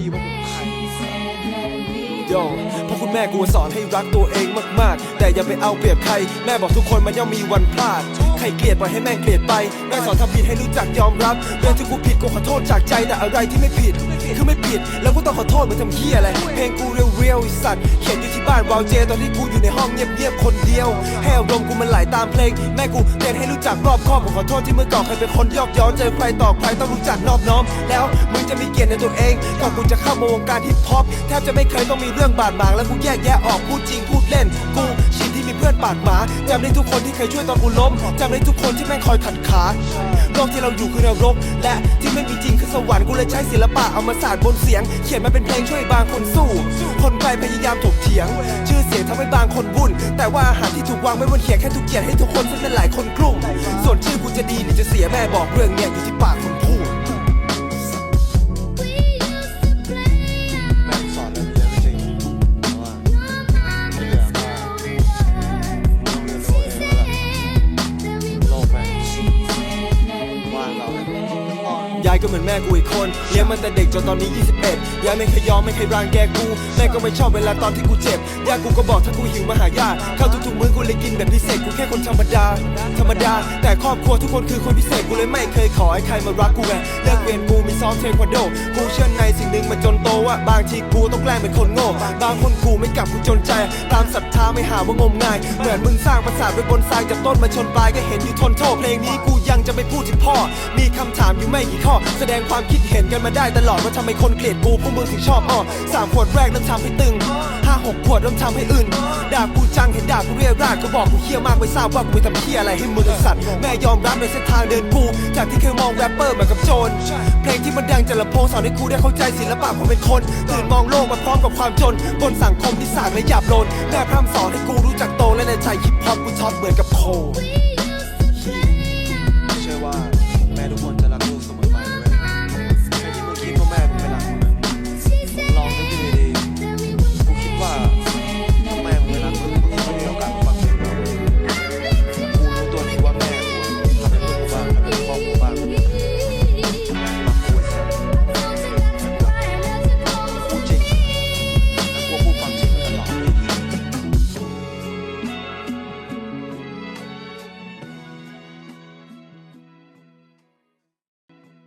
ดีว่ากูใครโยเพราะคุณแม่กูสอนให้รักตัวเองมากๆ แต่อย่าไปเอาเปรียบใคร แม่บอกทุกคนมันย่อมมีวันพลาด ใครเกลียดปล่อยให้แม่งเกลียดไป แม่สอนทำผิดให้รู้จักยอมรับ เรื่องที่กูผิดกูขอโทษจากใจแต่อะไรที่ไม่ผิด คือไม่ผิด แล้วกูต้องขอโทษมึงทำเหี้ยอะไร เพลงกูเรียวๆไอ้สัตว์ เขียนอยู่ที่บ้านวาวเจ ตอนที่กูอยู่ในห้องเงียบๆคนเดียวให้อารมณ์กูมันไหลตามเพลง แม่กูเตือนให้รู้จักรอบคอบผมขอโทษที่เมื่อก่อนเคยเป็นคนยอกย้อนเจอใครต่อใครต้องรู้จักนอบน้อม แล้ว จะมีเกียรติในตัวเอง ก่อนกูจะเข้ามาวงการฮิปฮอปแทบจะไม่เคยต้องมีเรื่องบาดหมางแล้วกูแยกแยะออกพูดจริงพูดเล่น กูชินที่มีเพื่อนปากหมาจำได้ทุกคนที่เคยช่วยตอนกูล้มจำได้ทุกคนที่แม่งคอยขัดขาโลกที่เราอยู่คือนรก และที่ไม่มีจริงคือสวรรค์กูเลยใช้ศิลปะเอามาสาดบนเสียง เขียนมาเป็นเพลงช่วยบางคนสู้ คนไกลพยายามถกเถียง ชื่อเสียงทำให้บางคนวุ่น แต่ว่าอาหารที่ถูกวางไว้บนเขียงแค่ทุกเกียรติให้ทุกคนซึ่งเป็นหลายคนกลุ่มส่วนชื่อกูจะดีหรือจะเสียแม่บอกเรื่องเนี้ยอยู่ที่ปาก ยายก็เหมือนแม่กูอีกคนเลี้ยงมันแต่เด็กจนตอนนี้ 21 ยายไม่เคยยอมไม่เคยรังแกกู แม่ก็ไม่ชอบเวลาตอนที่กูเจ็บยายกูก็บอกถ้ากูหิวมาหายาข้าวทุกๆมื้อก เลยกินแบบพิเศษกูแค่คนธรรมดา ธรรมดา แต่ครอบครัวทุกคนคือคนพิเศษกูเลยไม่เคยขอให้ใครมารักกูไงเลิกเรียนกูมีซ้อมเทควันโดกูเชื่อในสิ่งหนึ่งมาจนโตว่าบางทีกูต้องแกล้งเป็นคนโง่บางคนกูไม่กลับกูจนใจ ตามศรัทธาไม่หาว่างมงาย เหมือนมึงสร้างปราสาทไว้บนทรายจากต้นมาชนปลายก็เห็นอยู่ทนโทษเพลงนี้กูยังจะไม่พูดถึงพ่อ มีคำถามอยู่ไม่กี่ข้อ แสดงความคิดเห็นกันมาได้ตลอดว่าทำไมคนเกลียดกูพวกมึงถึงชอบอ้อสามขวดแรกเริ่มทำให้ตึงห้าหกขวดเริ่มทำให้อื่นด่ากูจังเห็นด่ากูเรียราดก็บอกกูเฮี้ยมากไม่ทราบว่ากูไปทำเฮี้ยอะไรให้มึงไอสัตว์แม่ยอมรับในเส้นทางเดินกู จากที่เคยมองแรปเปอร์เหมือนกับโจรเพลงที่มันดังจะลำโพงสอนให้กูได้เข้าใจศิลปะความเป็นคนตื่นมองโลกมาพร้อมกับความจน บนสังคมที่สากและหยาบโลนแม่พร่ำสอนให้กูรู้จักโตและในใจฮิปฮอปกูท็อปเหมือนกับโค